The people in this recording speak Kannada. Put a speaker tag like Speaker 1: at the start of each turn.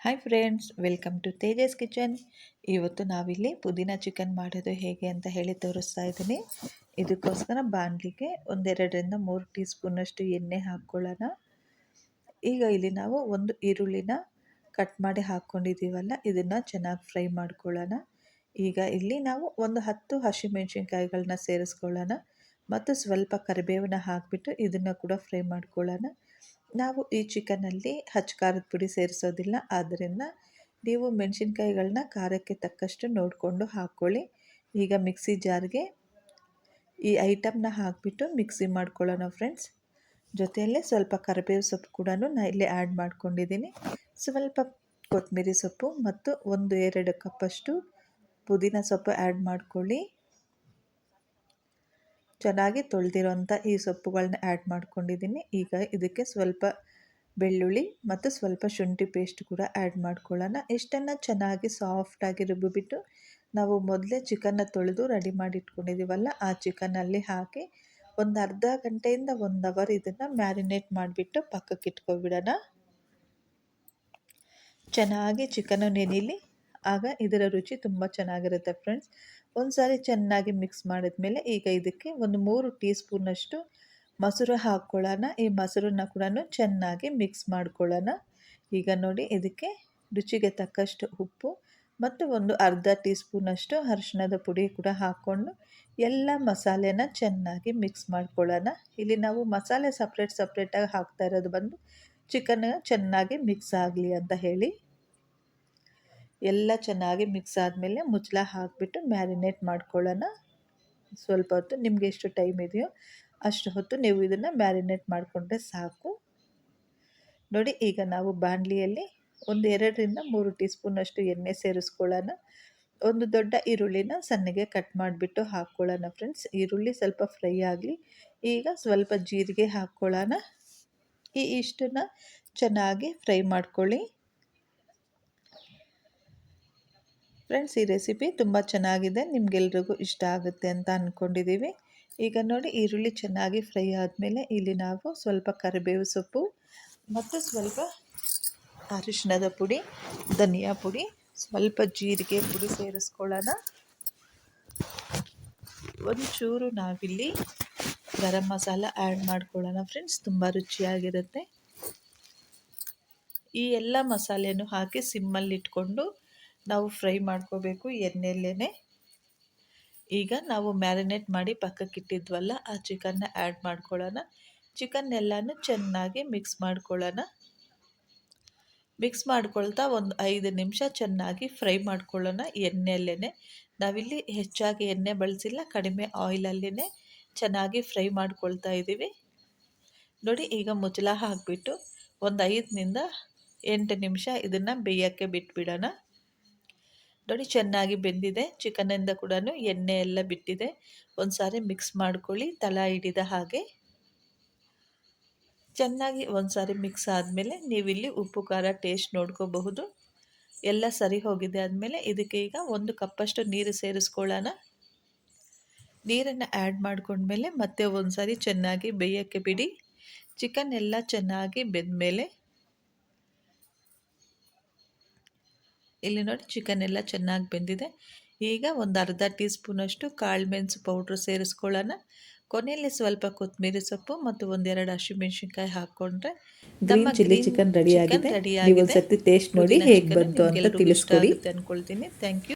Speaker 1: Hi friends welcome to Tejas kitchen ಇವತ್ತು ನಾವಿಲ್ಲಿ ಪುದೀನ ಚಿಕನ್ ಮಾಡೋದು ಹೇಗೆ ಅಂತ ಹೇಳಿ ತೋರಿಸ್ತಾ ಇದ್ದೀನಿ. ಇದಕ್ಕೋಸ್ಕರ ಬಾಣಲಿಗೆ ಒಂದೆರಡರಿಂದ ಮೂರು ಟೀ ಸ್ಪೂನಷ್ಟು ಎಣ್ಣೆ ಹಾಕ್ಕೊಳ್ಳೋಣ. ಈಗ ಇಲ್ಲಿ ನಾವು ಒಂದು ಈರುಳ್ಳಿನ ಕಟ್ ಮಾಡಿ ಹಾಕ್ಕೊಂಡಿದ್ದೀವಲ್ಲ, ಇದನ್ನು ಚೆನ್ನಾಗಿ ಫ್ರೈ ಮಾಡ್ಕೊಳ್ಳೋಣ. ಈಗ ಇಲ್ಲಿ ನಾವು ಒಂದು ಹತ್ತು ಹಸಿಮೆಣಸಿನ್ಕಾಯಿಗಳನ್ನ ಸೇರಿಸ್ಕೊಳ್ಳೋಣ. ಮತ್ತು ಸ್ವಲ್ಪ ಕರಿಬೇವನ್ನ ಹಾಕಿಬಿಟ್ಟು ಇದನ್ನು ಕೂಡ ಫ್ರೈ ಮಾಡ್ಕೊಳ್ಳೋಣ. ನಾವು ಈ ಚಿಕನಲ್ಲಿ ಹಚ್ಚ ಖಾರದ ಪುಡಿ ಸೇರಿಸೋದಿಲ್ಲ. ಆದ್ದರಿಂದ ನೀವು ಮೆಣಸಿನ್ಕಾಯಿಗಳನ್ನ ಖಾರಕ್ಕೆ ತಕ್ಕಷ್ಟು ನೋಡಿಕೊಂಡು ಹಾಕ್ಕೊಳ್ಳಿ ಈಗ ಮಿಕ್ಸಿ ಜಾರ್ಗೆ ಈ ಐಟಮ್ನ ಹಾಕಿಬಿಟ್ಟು ಮಿಕ್ಸಿ ಮಾಡ್ಕೊಳ್ಳೋಣ ಫ್ರೆಂಡ್ಸ್. ಜೊತೆಯಲ್ಲೇ ಸ್ವಲ್ಪ ಕರಿಬೇವು ಸೊಪ್ಪು ಕೂಡ ನಾನು ಇಲ್ಲಿ ಆ್ಯಡ್ ಮಾಡ್ಕೊಂಡಿದ್ದೀನಿ. ಸ್ವಲ್ಪ ಕೊತ್ತಂಬರಿ ಸೊಪ್ಪು ಮತ್ತು ಒಂದು ಎರಡು ಕಪ್ಪಷ್ಟು ಪುದೀನ ಸೊಪ್ಪು ಆ್ಯಡ್ ಮಾಡ್ಕೊಳ್ಳಿ. ಚೆನ್ನಾಗಿ ತೊಳೆದಿರೋಂಥ ಈ ಸೊಪ್ಪುಗಳನ್ನ ಆ್ಯಡ್ ಮಾಡ್ಕೊಂಡಿದ್ದೀನಿ. ಈಗ ಇದಕ್ಕೆ ಸ್ವಲ್ಪ ಬೆಳ್ಳುಳ್ಳಿ ಮತ್ತು ಸ್ವಲ್ಪ ಶುಂಠಿ ಪೇಸ್ಟ್ ಕೂಡ ಆ್ಯಡ್ ಮಾಡ್ಕೊಳ್ಳೋಣ. ಇಷ್ಟನ್ನು ಚೆನ್ನಾಗಿ ಸಾಫ್ಟಾಗಿ ರುಬ್ಬಿಬಿಟ್ಟು ನಾವು ಮೊದಲೇ ಚಿಕನ್ನ ತೊಳೆದು ರೆಡಿ ಮಾಡಿ ಇಟ್ಕೊಂಡಿದ್ದೀವಲ್ಲ ಆ ಚಿಕನಲ್ಲಿ ಹಾಕಿ ಒಂದು ಅರ್ಧ ಗಂಟೆಯಿಂದ ಒಂದು ಅವರ್ ಇದನ್ನು ಮ್ಯಾರಿನೇಟ್ ಮಾಡಿಬಿಟ್ಟು ಪಕ್ಕಕ್ಕೆ ಇಟ್ಕೊಬಿಡೋಣ. ಚೆನ್ನಾಗಿ ಚಿಕನ್ನು ನೆನಿಲಿ. ಆಗ ಇದರ ರುಚಿ ತುಂಬ ಚೆನ್ನಾಗಿರುತ್ತೆ ಫ್ರೆಂಡ್ಸ್ ಒಂದು ಸಾರಿ ಚೆನ್ನಾಗಿ ಮಿಕ್ಸ್ ಮಾಡಿದ್ಮೇಲೆ ಈಗ ಇದಕ್ಕೆ ಒಂದು ಮೂರು ಟೀ ಸ್ಪೂನಷ್ಟು ಮೊಸರು ಹಾಕ್ಕೊಳ್ಳೋಣ ಈ ಮೊಸರನ್ನ ಕೂಡ ಚೆನ್ನಾಗಿ ಮಿಕ್ಸ್ ಮಾಡ್ಕೊಳ್ಳೋಣ. ಈಗ ನೋಡಿ ಇದಕ್ಕೆ ರುಚಿಗೆ ತಕ್ಕಷ್ಟು ಉಪ್ಪು ಮತ್ತು ಒಂದು ಅರ್ಧ ಟೀ ಸ್ಪೂನಷ್ಟು ಅರಿಶಿಣದ ಪುಡಿ ಕೂಡ ಹಾಕ್ಕೊಂಡು ಎಲ್ಲ ಮಸಾಲೆನ ಚೆನ್ನಾಗಿ ಮಿಕ್ಸ್ ಮಾಡ್ಕೊಳ್ಳೋಣ. ಇಲ್ಲಿ ನಾವು ಮಸಾಲೆ ಸಪ್ರೇಟ್ ಸಪ್ರೇಟಾಗಿ ಹಾಕ್ತಾ ಇರೋದು ಬಂದು ಚಿಕನ್ ಚೆನ್ನಾಗಿ ಮಿಕ್ಸ್ ಆಗಲಿ ಅಂತ ಹೇಳಿ. ಎಲ್ಲ ಚೆನ್ನಾಗಿ ಮಿಕ್ಸ್ ಆದಮೇಲೆ ಮುಚ್ಚಳ ಹಾಕಿಬಿಟ್ಟು ಮ್ಯಾರಿನೇಟ್ ಮಾಡ್ಕೊಳ್ಳೋಣ. ಸ್ವಲ್ಪ ಹೊತ್ತು, ನಿಮಗೆ ಎಷ್ಟು ಟೈಮ್ ಇದೆಯೋ ಅಷ್ಟು ಹೊತ್ತು ನೀವು ಇದನ್ನು ಮ್ಯಾರಿನೇಟ್ ಮಾಡಿಕೊಂಡ್ರೆ ಸಾಕು. ನೋಡಿ, ಈಗ ನಾವು ಬಾಣಲಿಯಲ್ಲಿ ಒಂದು ಎರಡರಿಂದ ಮೂರು ಟೀ ಸ್ಪೂನಷ್ಟು ಎಣ್ಣೆ ಸೇರಿಸ್ಕೊಳ್ಳೋಣ. ಒಂದು ದೊಡ್ಡ ಈರುಳ್ಳಿನ ಸಣ್ಣಗೆ ಕಟ್ ಮಾಡಿಬಿಟ್ಟು ಹಾಕ್ಕೊಳ್ಳೋಣ ಫ್ರೆಂಡ್ಸ್. ಈರುಳ್ಳಿ ಸ್ವಲ್ಪ ಫ್ರೈ ಆಗಲಿ. ಈಗ ಸ್ವಲ್ಪ ಜೀರಿಗೆ ಹಾಕ್ಕೊಳ್ಳೋಣ. ಈ ಇಷ್ಟನ್ನು ಚೆನ್ನಾಗಿ ಫ್ರೈ ಮಾಡ್ಕೊಳ್ಳಿ. ಫ್ರೆಂಡ್ಸ್ ಈ ರೆಸಿಪಿ ತುಂಬ ಚೆನ್ನಾಗಿದೆ. ನಿಮಗೆಲ್ರಿಗೂ ಇಷ್ಟ ಆಗುತ್ತೆ ಅಂತ ಅಂದ್ಕೊಂಡಿದ್ದೀವಿ ಈಗ ನೋಡಿ, ಈರುಳ್ಳಿ ಚೆನ್ನಾಗಿ ಫ್ರೈ ಆದಮೇಲೆ ಇಲ್ಲಿ ನಾವು ಸ್ವಲ್ಪ ಕರಿಬೇವು ಸೊಪ್ಪು ಮತ್ತು ಸ್ವಲ್ಪ ಅರಿಶಿಣದ ಪುಡಿ, ಧನಿಯಾ ಪುಡಿ, ಸ್ವಲ್ಪ ಜೀರಿಗೆ ಪುಡಿ ಸೇರಿಸ್ಕೊಳ್ಳೋಣ. ಒಂಚೂರು ನಾವಿಲ್ಲಿ ಗರಂ ಮಸಾಲ ಆ್ಯಡ್ ಮಾಡ್ಕೊಳ್ಳೋಣ ಫ್ರೆಂಡ್ಸ್ ತುಂಬ ರುಚಿಯಾಗಿರುತ್ತೆ. ಈ ಎಲ್ಲ ಮಸಾಲೆಯನ್ನು ಹಾಕಿ ಸಿಮ್ಮಲ್ಲಿ ಇಟ್ಕೊಂಡು ನಾವು ಫ್ರೈ ಮಾಡ್ಕೋಬೇಕು ಎಣ್ಣೆಲ್ಲೇ ಈಗ ನಾವು ಮ್ಯಾರಿನೇಟ್ ಮಾಡಿ ಪಕ್ಕಕ್ಕಿಟ್ಟಿದ್ವಲ್ಲ ಆ ಚಿಕನ್ನ ಆ್ಯಡ್ ಮಾಡ್ಕೊಳ್ಳೋಣ. ಚಿಕನ್ ಎಲ್ಲನೂ ಚೆನ್ನಾಗಿ ಮಿಕ್ಸ್ ಮಾಡ್ಕೊಳ್ಳೋಣ. ಮಿಕ್ಸ್ ಮಾಡ್ಕೊಳ್ತಾ ಒಂದು ಐದು ನಿಮಿಷ ಚೆನ್ನಾಗಿ ಫ್ರೈ ಮಾಡ್ಕೊಳ್ಳೋಣ ಎಣ್ಣೆಯಲ್ಲೇ ನಾವಿಲ್ಲಿ ಹೆಚ್ಚಾಗಿ ಎಣ್ಣೆ ಬಳಸಿಲ್ಲ, ಕಡಿಮೆ ಆಯಿಲಲ್ಲೇ ಚೆನ್ನಾಗಿ ಫ್ರೈ ಮಾಡ್ಕೊಳ್ತಾ ಇದ್ದೀವಿ. ನೋಡಿ, ಈಗ ಮುಚ್ಚಲ ಹಾಕಿಬಿಟ್ಟು ಒಂದು ಐದರಿಂದ ಎಂಟು ನಿಮಿಷ ಇದನ್ನು ಬೇಯೋಕ್ಕೆ ಬಿಟ್ಬಿಡೋಣ. ನೋಡಿ ಚೆನ್ನಾಗಿ ಬೆಂದಿದೆ. ಚಿಕನಿಂದ ಕೂಡ ಎಣ್ಣೆ ಎಲ್ಲ ಬಿಟ್ಟಿದೆ. ಒಂದು ಸಾರಿ ಮಿಕ್ಸ್ ಮಾಡ್ಕೊಳ್ಳಿ ತಳ ಹಿಡಿದ ಹಾಗೆ. ಚೆನ್ನಾಗಿ ಒಂದು ಸಾರಿ ಮಿಕ್ಸ್ ಆದಮೇಲೆ ನೀವಿಲ್ಲಿ ಉಪ್ಪು, ಖಾರ ಟೇಸ್ಟ್ ನೋಡ್ಕೋಬಹುದು. ಎಲ್ಲ ಸರಿ ಹೋಗಿದೆ ಆದಮೇಲೆ ಇದಕ್ಕೆ ಈಗ ಒಂದು ಕಪ್ಪಷ್ಟು ನೀರು ಸೇರಿಸ್ಕೊಳ್ಳೋಣ. ನೀರನ್ನು ಆ್ಯಡ್ ಮಾಡಿಕೊಂಡ್ಮೇಲೆ ಮತ್ತೆ ಒಂದು ಸಾರಿ ಚೆನ್ನಾಗಿ ಬೇಯೋಕ್ಕೆ ಬಿಡಿ. ಚಿಕನ್ ಎಲ್ಲ ಚೆನ್ನಾಗಿ ಬೆಂದಮೇಲೆ ಇಲ್ಲಿ ನೋಡಿ ಚಿಕನ್ ಎಲ್ಲ ಚೆನ್ನಾಗಿ ಬೆಂದಿದೆ. ಈಗ ಒಂದು ಅರ್ಧ ಟೀ ಸ್ಪೂನಷ್ಟು ಕಾಳು ಮೆಣಸು ಪೌಡ್ರ್ ಸೇರಿಸ್ಕೊಳ್ಳೋಣ. ಕೊನೆಯಲ್ಲಿ ಸ್ವಲ್ಪ ಕೊತ್ತಂಬರಿ ಸೊಪ್ಪು ಮತ್ತು ಒಂದೆರಡು ಹಸಿಮೆಣಸಿನ್ಕಾಯಿ ಹಾಕ್ಕೊಂಡ್ರೆ
Speaker 2: ಚಿಲ್ಲಿ ಚಿಕನ್ ರೆಡಿ ಆಗಿದೆ. ನೀವು ಟೇಸ್ಟ್ ನೋಡಿ ಹೇಗೆ ಬಂತು ಅಂತ ತಿಳಿಸ್ಕೊಡಿ.
Speaker 1: ಅನ್ಕೊಳ್ತೀನಿ. Thank you